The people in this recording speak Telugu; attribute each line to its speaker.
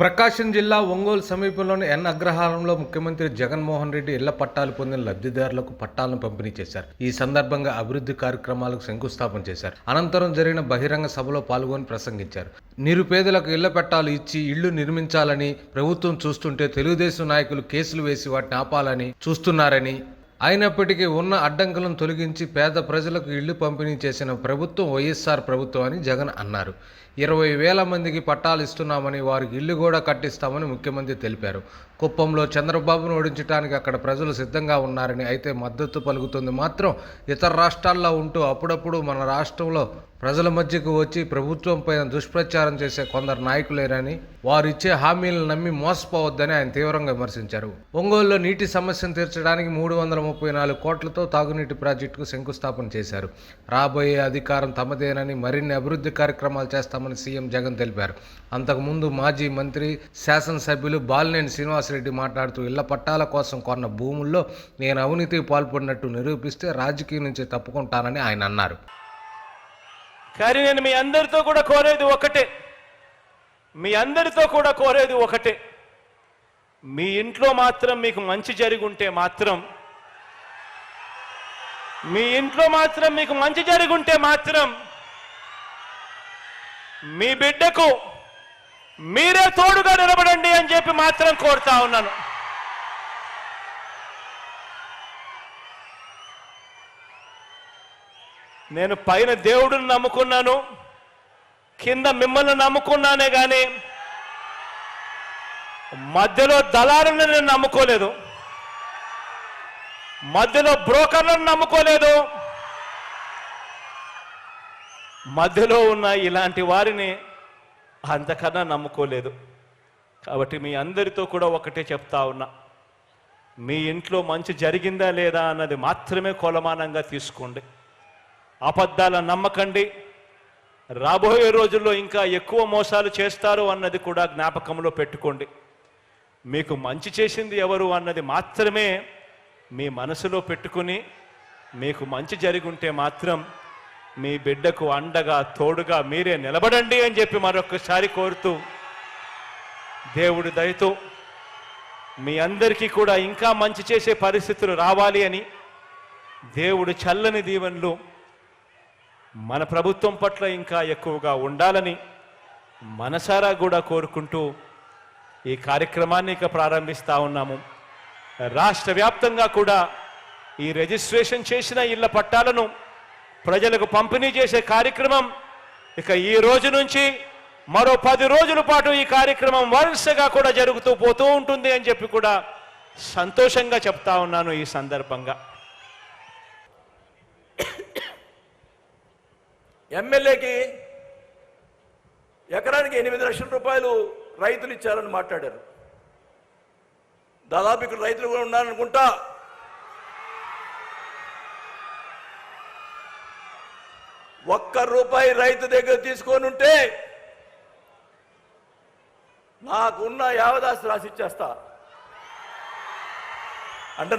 Speaker 1: ప్రకాశం జిల్లా ఒంగోలు సమీపంలోని ఎన్ అగ్రహారంలో ముఖ్యమంత్రి జగన్మోహన్ రెడ్డి ఇళ్ళ పట్టాలు పొందిన లబ్ధిదారులకు పట్టాలను పంపిణీ చేశారు. ఈ సందర్భంగా అభివృద్ధి కార్యక్రమాలకు శంకుస్థాపన చేశారు. అనంతరం జరిగిన బహిరంగ సభలో పాల్గొని ప్రసంగించారు. నిరుపేదలకు ఇళ్ళ పట్టాలు ఇచ్చి ఇళ్ళు నిర్మించాలని ప్రభుత్వం చూస్తుంటే తెలుగుదేశం నాయకులు కేసులు వేసి వాటిని ఆపాలని చూస్తున్నారని అయినప్పటికీ ఉన్న అడ్డంకులను తొలగించి పేద ప్రజలకు ఇళ్ళు పంపిణీ చేసిన ప్రభుత్వం వైఎస్ఆర్ ప్రభుత్వం అని జగన్ అన్నారు. ఇరవై వేల మందికి పట్టాలు ఇస్తున్నామని వారికి ఇల్లు కూడా కట్టిస్తామని ముఖ్యమంత్రి తెలిపారు. కుప్పంలో చంద్రబాబును ఓడించడానికి అక్కడ ప్రజలు సిద్ధంగా ఉన్నారని అయితే మద్దతు పలుకుతుంది మాత్రం ఇతర రాష్ట్రాల్లో ఉంటూ అప్పుడప్పుడు మన రాష్ట్రంలో ప్రజల మధ్యకు వచ్చి ప్రభుత్వం పైన దుష్ప్రచారం చేసే కొందరు నాయకులేనని వారు ఇచ్చే హామీలను నమ్మి మోసపోవద్దని ఆయన తీవ్రంగా విమర్శించారు. ఒంగోలులో నీటి సమస్యను తీర్చడానికి మూడు వందల ముప్పై నాలుగు కోట్లతో తాగునీటి ప్రాజెక్టుకు శంకుస్థాపన చేశారు. రాబోయే అధికారం తమదేనని మరిన్ని అభివృద్ధి కార్యక్రమాలు చేస్తామని సీఎం జగన్ తెలిపారు. అంతకుముందు మాజీ మంత్రి శాసనసభ్యులు బాలినేని శ్రీనివాసరెడ్డి మాట్లాడుతూ ఇళ్ళ పట్టాల కోసం కొన్న భూముల్లో నేను అవినీతికి పాల్పడినట్టు నిరూపిస్తే రాజకీయం నుంచి తప్పుకుంటానని ఆయన అన్నారు.
Speaker 2: కానీ నేను మీ అందరితో కూడా కోరేది ఒకటే. మీ అందరితో కూడా కోరేది ఒకటే. మీ ఇంట్లో మాత్రం మీకు మంచి జరిగి ఉంటే మాత్రం మీ ఇంట్లో మాత్రం మీకు మంచి జరిగి ఉంటే మాత్రం మీ బిడ్డకు మీరే తోడుగా నిలబడండి అని చెప్పి మాత్రం కోరుతా ఉన్నాను. నేను పైన దేవుడిని నమ్ముకున్నాను కింద మిమ్మల్ని నమ్ముకున్నానే కానీ మధ్యలో దళారులను నేను నమ్ముకోలేదు మధ్యలో బ్రోకర్లను నమ్ముకోలేదు మధ్యలో ఉన్న ఇలాంటి వారిని అంతకన్నా నమ్ముకోలేదు. కాబట్టి మీ అందరితో కూడా ఒకటే చెప్తా ఉన్నా మీ ఇంట్లో మంచి జరిగిందా లేదా అన్నది మాత్రమే కొలమానంగా తీసుకోండి. అబద్ధాల నమ్మకండి. రాబోయే రోజుల్లో ఇంకా ఎక్కువ మోసాలు చేస్తారు అన్నది కూడా జ్ఞాపకంలో పెట్టుకోండి. మీకు మంచి చేసింది ఎవరు అన్నది మాత్రమే మీ మనసులో పెట్టుకుని మీకు మంచి జరిగి ఉంటే మాత్రం మీ బిడ్డకు అండగా తోడుగా మీరే నిలబడండి అని చెప్పి మరొకసారి కోరుతూ దేవుడి దయతో మీ అందరికీ కూడా ఇంకా మంచి చేసే పరిస్థితులు రావాలి అని దేవుడు చల్లని దీవెనలు మన ప్రభుత్వం పట్ల ఇంకా ఎక్కువగా ఉండాలని మనసారా కూడా కోరుకుంటూ ఈ కార్యక్రమాన్ని ఇక ప్రారంభిస్తూ ఉన్నాము. రాష్ట్ర వ్యాప్తంగా కూడా ఈ రిజిస్ట్రేషన్ చేసిన ఇళ్ళ పట్టాలను ప్రజలకు పంపిణీ చేసే కార్యక్రమం ఇక ఈ రోజు నుంచి మరో పది రోజుల పాటు ఈ కార్యక్రమం వరుసగా కూడా జరుగుతూ పోతూ ఉంటుంది అని చెప్పి కూడా సంతోషంగా చెప్తా ఉన్నాను ఈ సందర్భంగా.
Speaker 3: ఎమ్మెల్యేకి ఎకరానికి ఎనిమిది లక్షల రూపాయలు రైతులు ఇచ్చారని మాట్లాడారు. దాదాపు ఇక్కడ రైతులు కూడా ఉన్నారనుకుంటా. ఒక్క రూపాయి రైతు దగ్గర తీసుకొని ఉంటే నాకున్న యావదాస్తి రాసిచ్చేస్తా అంటే